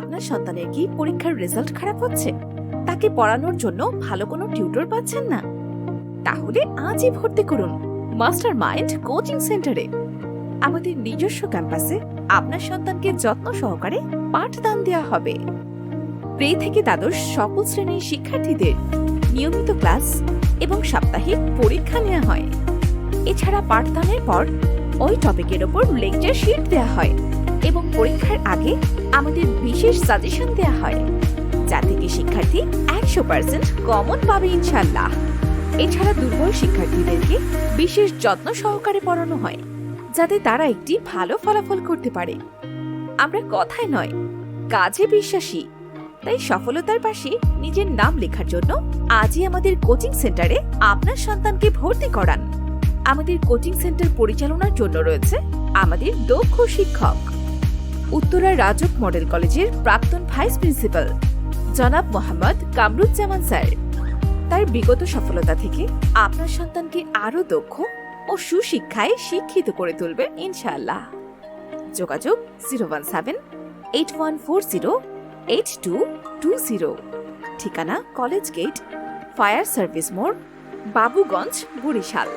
আপনার সন্তানের কি পরীক্ষার রেজাল্ট খারাপ হচ্ছে? তাকে পড়ানোর জন্য ভালো কোনো টিউটর পাচ্ছেন না? তাহলে আজই ভর্তি করুন মাস্টার মাইন্ড কোচিং সেন্টারে। আমাদের নিজস্ব ক্যাম্পাসে আপনার সন্তানকে যত্ন সহকারে পাঠদান দেওয়া হবে। প্রে থেকে দ্বাদশ সকল শ্রেণির শিক্ষার্থীদের নিয়মিত ক্লাস এবং সাপ্তাহিক পরীক্ষা নেওয়া হয়। এছাড়া পাঠদানের পর ওই টপিকের ওপর লেকচার শিট দেওয়া হয়। এবং পরীক্ষার আগে আমাদের বিশেষ সাজেশন দেওয়া হয় যা থেকে শিক্ষার্থী একশো পার্সেন্ট কমন পাবে ইনশাল্লাহ এছাড়া দুর্বল শিক্ষার্থীদেরকে বিশেষ যত্ন সহকারে পড়ানো হয়, যাতে তারা একটি ভালো ফলাফল করতে পারে। আমরা কথায় নয়, কাজে বিশ্বাসী। তাই সফলতার পাশে নিজের নাম লেখার জন্য আজই আমাদের কোচিং সেন্টারে আপনার সন্তানকে ভর্তি করান। আমাদের কোচিং সেন্টার পরিচালনার জন্য রয়েছে আমাদের দক্ষ শিক্ষক। উত্তরা রাজক মডেল কলেজের প্রাক্তন ভাইস প্রিন্সিপাল, জনাব মোহাম্মদ কামরুজ্জামান স্যার। তার বিগত সফলতা থেকে আপনার সন্তানকে আরও দক্ষ ও সুশিক্ষায় শিক্ষিত করে তুলবে ইনশাআল্লাহ। যোগাযোগ zero one seven eight one four zero eight two two zero. ঠিকানা কলেজ গেট, ফায়ার সার্ভিস মোড়, বাবুগঞ্জ, বরিশাল।